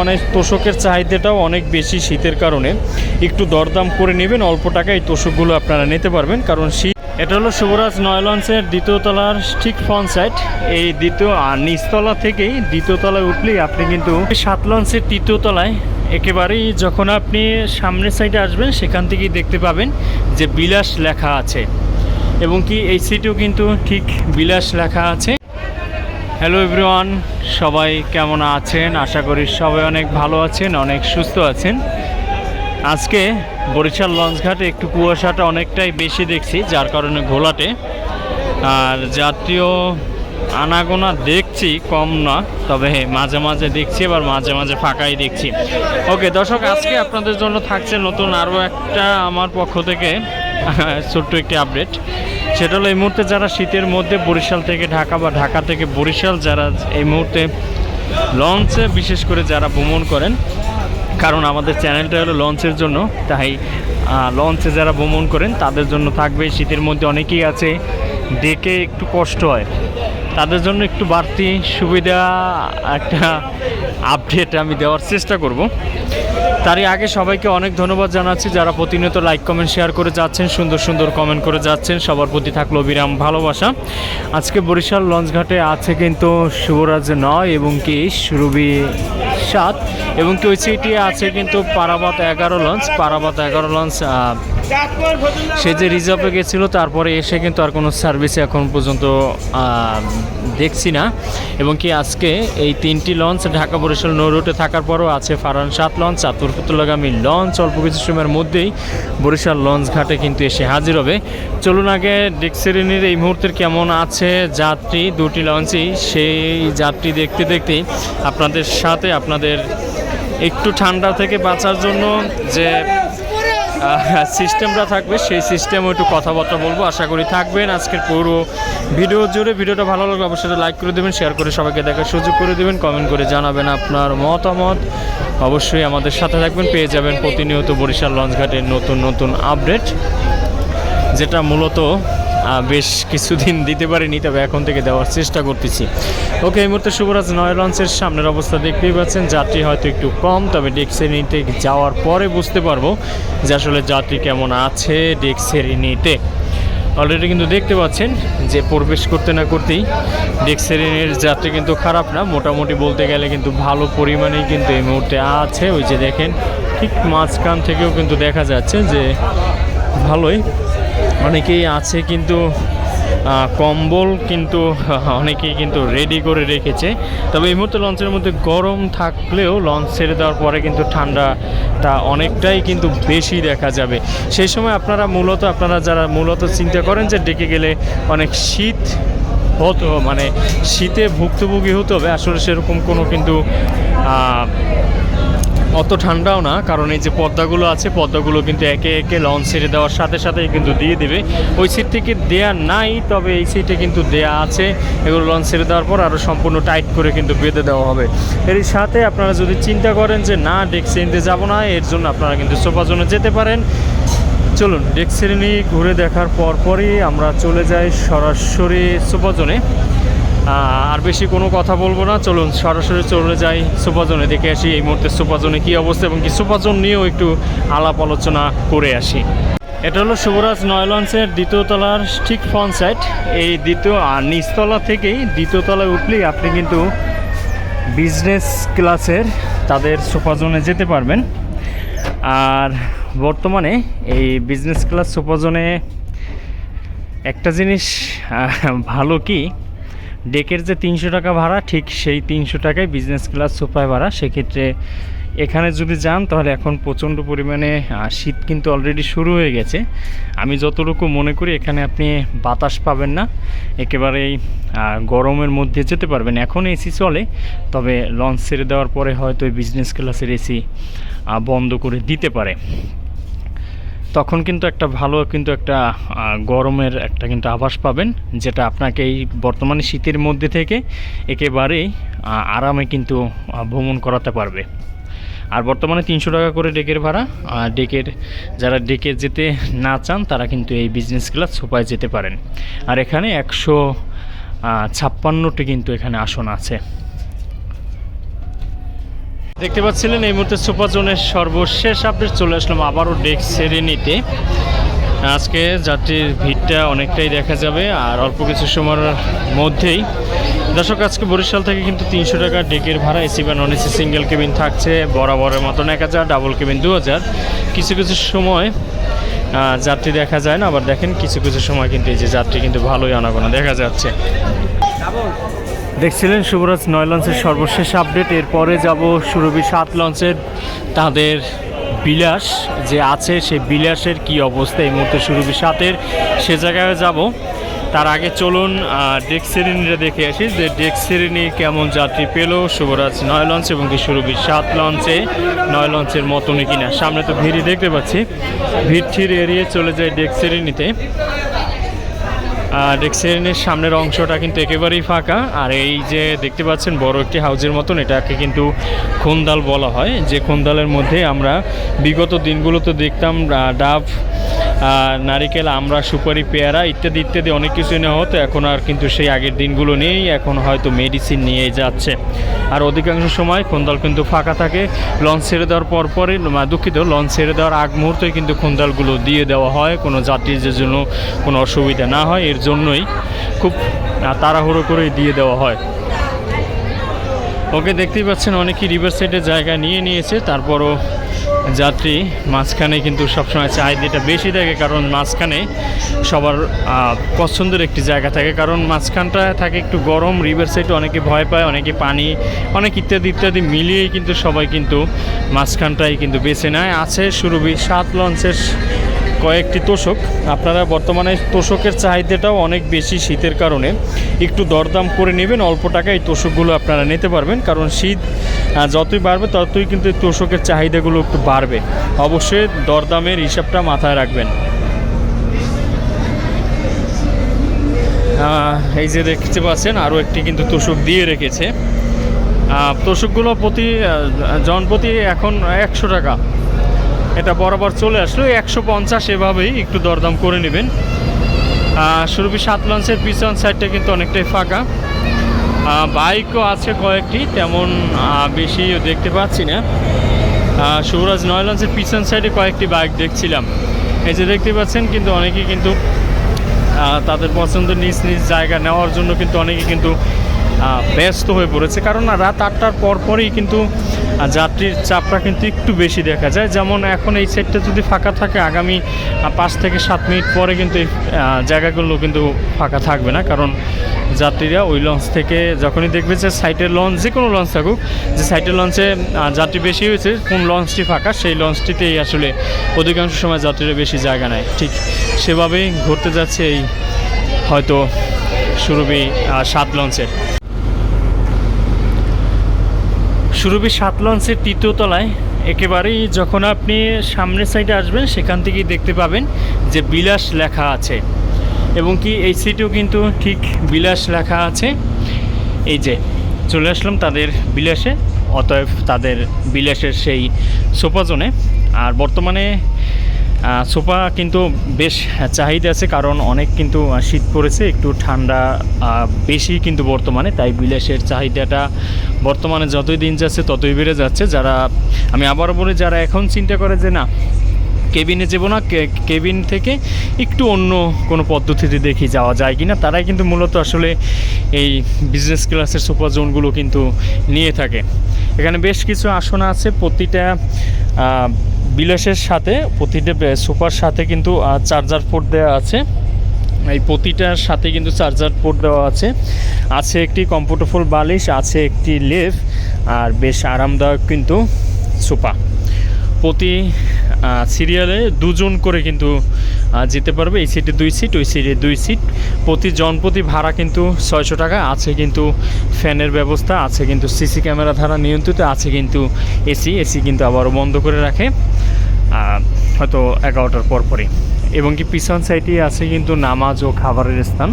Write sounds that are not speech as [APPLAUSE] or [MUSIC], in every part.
মানে তোষকের চাহিদাটাও অনেক বেশি শীতের কারণে। একটু দরদাম করে নেবেন, অল্প টাকায় তোষকগুলো আপনারা নিতে পারবেন। কারণ শীত এটা হলো শুভরাজ নয় লঞ্চের দ্বিতীয় তলার ঠিক ফ্রন্ট সাইড এই দ্বিতীয় আর নিচতলা থেকেই দ্বিতীয় তলায় উঠলেই আপনি কিন্তু সাত লঞ্চের তৃতীয় তলায় একেবারেই যখন আপনি সামনের সাইডে আসবেন, সেখান থেকেই দেখতে পাবেন যে বিলাস লেখা আছে। এবং কি এই সিটেও কিন্তু ঠিক বিলাস লেখা আছে। হ্যালো এভরিওয়ান সবাই কেমন আছেন? আশা করি সবাই অনেক ভালো আছেন, অনেক সুস্থ আছেন। আজকে বরিশাল লঞ্চঘাটে একটু কুয়াশাটা অনেকটাই বেশি দেখছি, যার কারণে ঘোলাটে। আর জাতীয় আনাগোনা দেখছি, কম না, তবে মাঝে মাঝে দেখছি, আবার মাঝে মাঝে ফাঁকাই দেখছি। ওকে, দর্শক, আজকে আপনাদের জন্য থাকছে নতুন আরও একটা আমার পক্ষ থেকে ছোট্ট একটি আপডেট সেটা হলো এই মুহূর্তে যারা শীতের মধ্যে বরিশাল থেকে ঢাকা বা ঢাকা থেকে বরিশাল যারা এই মুহূর্তে লঞ্চে বিশেষ করে যারা ভ্রমণ করেন, কারণ আমাদের চ্যানেলটা হলো লঞ্চের জন্য, তাই লঞ্চে যারা ভ্রমণ করেন তাদের জন্য থাকবে, শীতের মধ্যে অনেকেই আছে ডেকে একটু কষ্ট হয়। তাদের জন্য একটু বাড়তি সুবিধা একটা আপডেট আমি দেওয়ার চেষ্টা করব। তারই আগে সবাইকে অনেক ধন্যবাদ জানাচ্ছি যারা প্রতিনিয়ত লাইক কমেন্ট শেয়ার করে যাচ্ছেন, সুন্দর সুন্দর কমেন্ট করে যাচ্ছেন। সবার প্রতি থাকল বিরাম ভালোবাসা। আজকে বরিশাল লঞ্চঘাটে আছে কিন্তু শুভরাজ নয় এবং কি রুবি সাত এবং কি ওই সিটি আছে কিন্তু পারাবাত এগারো লঞ্চ, পারাবাত এগারো লঞ্চ সে যে রিজার্ভে গেছিল, তারপরে এসে কিন্তু আর কোনো সার্ভিস এখন পর্যন্ত দেখছি না। এবং কি আজকে এই তিনটি লঞ্চ ঢাকা বরিশাল নৌ রুটে থাকার পরও আছে ফারান সাত লঞ্চ চাতুর পুতুলাগামী লঞ্চ অল্প কিছু সময়ের মধ্যেই বরিশাল লঞ্চ ঘাটে কিন্তু এসে হাজির হবে। চলুন আগে ডেক্সেরিনির এই মুহূর্তের কেমন আছে যাত্রী, দুটি লঞ্চই সেই যাত্রী দেখতে দেখতেই আপনাদের সাথে, আপনাদের একটু ঠান্ডা থেকে বাঁচার জন্য যে সিস্টেমটা থাকবে, সেই সিস্টেমও একটু কথাবার্তা বলব, আশা করি থাকবেন। আজকের পুরো ভিডিও জুড়ে, ভিডিওটা ভালো লাগলে অবশ্যই লাইক করে দেবেন শেয়ার করে সবাইকে দেখার সুযোগ করে দেবেন কমেন্ট করে জানাবেন আপনার মতামত। অবশ্যই আমাদের সাথে থাকবেন, পেয়ে যাবেন প্রতিনিয়ত বরিশাল লঞ্চঘাটের নতুন নতুন আপডেট যেটা মূলত বেশ কিছুদিন দিতে পারিনি, তবে এখন থেকে দেওয়ার চেষ্টা করতেছি। ওকে, এই মুহূর্তে শুভরাজ নয় লঞ্চের সামনের অবস্থা দেখতেই পাচ্ছেন। যাত্রী হয়তো একটু কম, তবে ডেক্সেরিনিতে যাওয়ার পরে বুঝতে পারব যে আসলে যাত্রী কেমন আছে ডেক্সেরিনিতে অলরেডি কিন্তু দেখতে পাচ্ছেন যে প্রবেশ করতে না করতেই ডেক্সেরিনের যাত্রী কিন্তু খারাপ না। মোটামুটি বলতে গেলে কিন্তু ভালো পরিমাণেই কিন্তু এই মুহূর্তে আছে। ওই যে দেখেন, ঠিক মাঝখান থেকেও কিন্তু দেখা যাচ্ছে যে ভালোই অনেকেই আছে কিন্তু কম্বল কিন্তু অনেকেই কিন্তু রেডি করে রেখেছে। তবে এই মুহূর্তে লঞ্চের মধ্যে গরম থাকলেও লঞ্চ ছেড়ে দেওয়ার পরে কিন্তু ঠান্ডাটা অনেকটাই কিন্তু বেশি দেখা যাবে। সেই সময় আপনারা মূলত, আপনারা যারা মূলত চিন্তা করেন যে ডেকে গেলে অনেক শীত হতো মানে শীতে ভুক্তভোগী হতে হবে, আসলে সেরকম কোনো কিন্তু অত ঠান্ডাও না, কারণ এই যে পদ্মাগুলো আছে পদ্মাগুলো কিন্তু একে একে লঞ্চ ছেড়ে দেওয়ার সাথে সাথেই কিন্তু দিয়ে দেবে। ওই সিট থেকে দেয়া নাই, তবে এই সিটে কিন্তু দেয়া আছে। এগুলো লঞ্চ ছেড়ে দেওয়ার পর আরও সম্পূর্ণ টাইট করে কিন্তু বেঁধে দেওয়া হবে। এর সাথে আপনারা যদি চিন্তা করেন যে, না ডেক্সে নিতে যাব না, এর জন্য আপনারা কিন্তু সোফা জোনে যেতে পারেন। চলুন ডেক্সেরিনি ঘুরে দেখার পর পরই আমরা চলে যাই সরাসরি সুপাজনে আর বেশি কোনো কথা বলব না। চলুন, সরাসরি চলে যাই সুপাজনে দেখে আসি। এই মুহূর্তে সুপাজনে কী অবস্থা এবং কি সুপাজন নিয়েও একটু আলাপ আলোচনা করে আসি। এটা হলো শুভরাজ নয় লঞ্চের দ্বিতীয় তলার ঠিক ফ্রন্ট সাইড এই দ্বিতীয় আর নিচতলা থেকেই দ্বিতীয় তলায় উঠলেই আপনি কিন্তু বিজনেস ক্লাসের তাদের সোফাজনে যেতে পারবেন। আর বর্তমানে এই বিজনেস ক্লাস সোফাজনে একটা জিনিস ভালো কি ডেকের যে তিনশো টাকা ভাড়া, ঠিক সেই তিনশো টাকায় বিজনেস ক্লাস সোফায় ভাড়া। সেক্ষেত্রে এখানে যদি যান, তাহলে এখন প্রচণ্ড পরিমাণে শীত কিন্তু অলরেডি শুরু হয়ে গেছে। আমি যতটুকু মনে করি, এখানে আপনি বাতাস পাবেন না। একেবারেই গরমের মধ্যে যেতে পারবেন। এখন এসি চলে, তবে লঞ্চ ছেড়ে দেওয়ার পরে হয়তো বিজনেস ক্লাসের এসি বন্ধ করে দিতে পারে। তখন কিন্তু একটা ভালো কিন্তু একটা গরমের একটা কিন্তু আভাস পাবেন, যেটা আপনাকে এই বর্তমানে শীতের মধ্যে থেকে একেবারেই আরামে কিন্তু ভ্রমণ করাতে পারবে। আর বর্তমানে তিনশো টাকা করে ডেকের ভাড়া ডেকের, যারা ডেকে যেতে না চান, তারা কিন্তু এই বিজনেস ক্লাস সোপায় যেতে পারেন। আর এখানে একশো ছাপ্পান্নটি কিন্তু এখানে আসন আছে। দেখতে পাচ্ছিলেন, এই মুহূর্তে সুপার জোনের সর্বশেষ আপডেট চলে আসলাম আবারও ডেক সেরে নিতে আজকে যাত্রীর ভিড়টা অনেকটাই দেখা যাবে, আর অল্প কিছু সময়ের মধ্যেই। দর্শক, আজকে বরিশাল থেকে কিন্তু তিনশো টাকা ডেকের ভাড়া, এসি বা নন এসি সিঙ্গেল কেবিন থাকছে, বরাবরের মতন এক হাজার ডাবল কেবিন দু হাজার। কিছু কিছু সময় যাত্রী দেখা যায় না, আবার দেখেন কিছু কিছু সময় কিন্তু এই যে যাত্রী কিন্তু ভালোই আনাগোনা দেখা যাচ্ছে। দেখছিলেন শুভরাজ নয় লঞ্চের সর্বশেষ আপডেট। এরপরে যাব সুরভি সাত লঞ্চের। তাদের বিলাস যে আছে সেই বিলাসের কি অবস্থা এই মুহূর্তে সুরভি সাতের? সে জায়গায় যাব। তার আগে চলুন ডেক শ্রেণীটা দেখে আসি যে ডেক শ্রেণি কেমন যাত্রী পেল শুভরাজ নয় লঞ্চ এবং কি সুরভি সাত লঞ্চে, নয় লঞ্চের মতনই কিনা। সামনে তো ভিড়ই দেখতে পাচ্ছি। ভিড় ঠির এড়িয়ে চলে যায় ডেক শ্রেণীতে ডেক্সেনের সামনের অংশটা কিন্তু একেবারেই ফাঁকা। আর এই যে দেখতে পাচ্ছেন, বড় একটি হাউজের মতন, এটাকে কিন্তু খোন্দাল বলা হয়। যে খোন্দালের মধ্যে আমরা বিগত দিনগুলোতে দেখতাম ডাব নারিকেল, আমরা সুপারি, পেয়ারা ইত্যাদি ইত্যাদি অনেক কিছু নেওয়া হতো। এখন আর কিন্তু সেই আগের দিনগুলো নেই, এখন হয়তো মেডিসিন নিয়ে যাচ্ছে। আর অধিকাংশ সময় খুন্দাল কিন্তু ফাঁকা থাকে। লঞ্চ ছেড়ে দেওয়ার পর পরে দুঃখিত লঞ্চ ছেড়ে দেওয়ার আগ মুহূর্তে কিন্তু খুন্দালগুলো দিয়ে দেওয়া হয়। কোনো যাত্রীদের জন্য কোনো অসুবিধা না হয়, এর জন্যই খুব তাড়াহুড়ো করে দিয়ে দেওয়া হয়। ওকে, দেখতেই পাচ্ছেন, অনেকেই রিভার সাইডের জায়গা নিয়ে নিয়েছে। তারপরও যাত্রী মাঝখানে কিন্তু সবসময় চাহিদাটা বেশি থাকে, কারণ মাঝখানে সবার পছন্দের একটি জায়গা থাকে। কারণ মাঝখানটা থাকে একটু গরম রিভার সাইডে অনেকে ভয় পায়, অনেকে পানি, অনেক ইত্যাদি ইত্যাদি মিলিয়ে কিন্তু সবাই কিন্তু মাঝখানটাই কিন্তু বেছে নেয়। আছে সুরভি, সাত লঞ্চের কয়েকটি তোষক। আপনারা বর্তমানে তোষকের চাহিদাটাও অনেক বেশি শীতের কারণে। একটু দরদাম করে নেবেন, অল্প টাকায় এই তোষকগুলো আপনারা নিতে পারবেন। কারণ শীত যতই বাড়বে, ততই কিন্তু এই তোষকের চাহিদাগুলো একটু বাড়বে। অবশ্যই দরদামের হিসাবটা মাথায় রাখবেন। এই যে দেখতে পাচ্ছেন, আরও একটি কিন্তু তোষক দিয়ে রেখেছে। তোষকগুলো প্রতি জনপ্রতি এখন একশো টাকা। এটা বরাবর চলে আসলো। একশো পঞ্চাশ এভাবেই একটু দরদাম করে নেবেন। সুরভি সাত লঞ্চের পিছন সাইডটা কিন্তু অনেকটাই ফাঁকা। বাইকও আছে কয়েকটি, তেমন বেশি দেখতে পাচ্ছি না। শুভরাজ নয় লঞ্চের পিছন সাইডে কয়েকটি বাইক দেখছিলাম। এই যে দেখতে পাচ্ছেন কিন্তু অনেকেই কিন্তু তাদের পছন্দের নিজ নিজ জায়গা নেওয়ার জন্য কিন্তু অনেকে কিন্তু ব্যস্ত হয়ে পড়েছে। কারণ রাত আটটার পর পরই কিন্তু আহ, যাত্রীর চাপটা কিন্তু একটু বেশি দেখা যায়। যেমন এখন এই সেটটা যদি ফাঁকা থাকে আগামী পাঁচ থেকে সাত মিনিট পরে কিন্তু এই জায়গাগুলো কিন্তু ফাঁকা থাকবে না। কারণ যাত্রীরা ওই লঞ্চ থেকে যখনই দেখবে যে সাইটের লঞ্চ যে কোনো লঞ্চ থাকুক যে সাইটের লঞ্চে যাত্রী বেশি হয়েছে কোন লঞ্চটি ফাঁকা সেই লঞ্চটিতেই আসলে অধিকাংশ সময় যাত্রীরা বেশি জায়গা নেয়। ঠিক সেভাবেই ঘুরতে যাচ্ছে এই হয়তো সুরভি সাত লঞ্চের সুরভি সাত লঞ্চের তৃতীয় তলায়। একেবারেই যখন আপনি সামনের সাইডে আসবেন, সেখান থেকেই দেখতে পাবেন যে বিলাস লেখা আছে। এবং কি এই সিটিও কিন্তু ঠিক বিলাস লেখা আছে। এই যে, চলে আসলাম তাদের বিলাসে, অতএব তাদের বিলাসের সেই সোপাজনে আর বর্তমানে সোফা কিন্তু বেশ চাহিদা আছে, কারণ অনেক কিন্তু শীত পড়েছে, একটু ঠান্ডা বেশি কিন্তু বর্তমানে, তাই বিলাসের চাহিদাটা বর্তমানে যতই দিন যাচ্ছে ততই বেড়ে যাচ্ছে। যারা, আমি আবার বলি, যারা এখন চিন্তা করে যে না কেবিনে যাব না কেবিন থেকে একটু অন্য কোনো পদ্ধতিতে দেখি যাওয়া যায় কি না তারাই কিন্তু মূলত আসলে এই বিজনেস ক্লাসের সোফা জোনগুলো কিন্তু নিয়ে থাকে। এখানে বেশ কিছু আসন আছে, প্রতিটা বিলাসের সাথে, প্রতিটা সোফার সাথে কিন্তু চার্জার পোর্ট দেওয়া আছে। এই প্রতিটার সাথে কিন্তু চার্জার পোর্ট দেওয়া আছে। আছে একটি কমফোর্টেবল বালিশ, আছে একটি লেভ আর বেশ আরামদায়ক কিন্তু সোফা প্রতি সিরিয়ালে দুজন করে কিন্তু যেতে পারবে। এই সিটে দুই সিট ওই সিটে দুই সিট প্রতি জনপ্রতি ভাড়া কিন্তু ছয়শো টাকা। আছে কিন্তু ফ্যানের ব্যবস্থা, আছে কিন্তু সিসি ক্যামেরা দ্বারা নিয়ন্ত্রিত, আছে কিন্তু এসি এসি কিন্তু আবারও বন্ধ করে রাখে হয়তো এগারোটার পর পরে এবং কি পিছন সাইডে আছে কিন্তু নামাজ ও খাবারের স্থান।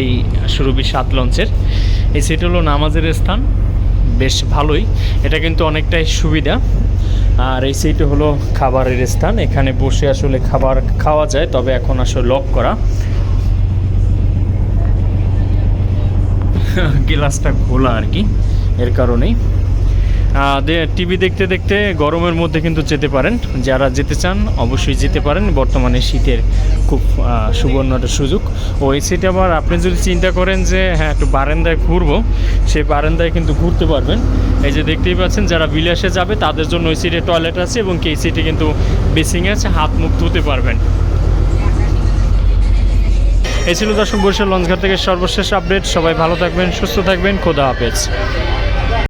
এই সুরভি সাত লঞ্চের। এই সিট হলো নামাজের স্থান। বেশ ভালোই। এটা কিন্তু অনেকটাই সুবিধা। আর এই সিট হলো খাবারের স্থান। এখানে বসে আসলে খাবার খাওয়া যায়, তবে এখন আসলে লক করা। [LAUGHS] গ্লাসটা খোলা আর কি, এর কারণেই। টিভি দেখতে দেখতে গরমের মধ্যে কিন্তু যেতে পারেন। যারা যেতে চান, অবশ্যই যেতে পারেন। বর্তমানে শীতের খুব সুবর্ণ একটা সুযোগ। ও, এই সিটে আবার আপনি যদি চিন্তা করেন যে হ্যাঁ একটু বারান্দায় ঘুরবো সেই বারান্দায় কিন্তু ঘুরতে পারবেন। এই যে দেখতেই পাচ্ছেন, যারা বিলাসে যাবে, তাদের জন্য ওই সিটে টয়লেট আছে এবং এই সিটে কিন্তু বেসিং আছে, হাত মুখ ধুতে পারবেন। এই ছিল দর্শক বরিশাল লঞ্চঘাট থেকে সর্বশেষ আপডেট সবাই ভালো থাকবেন, সুস্থ থাকবেন। খোদা হাফেজ।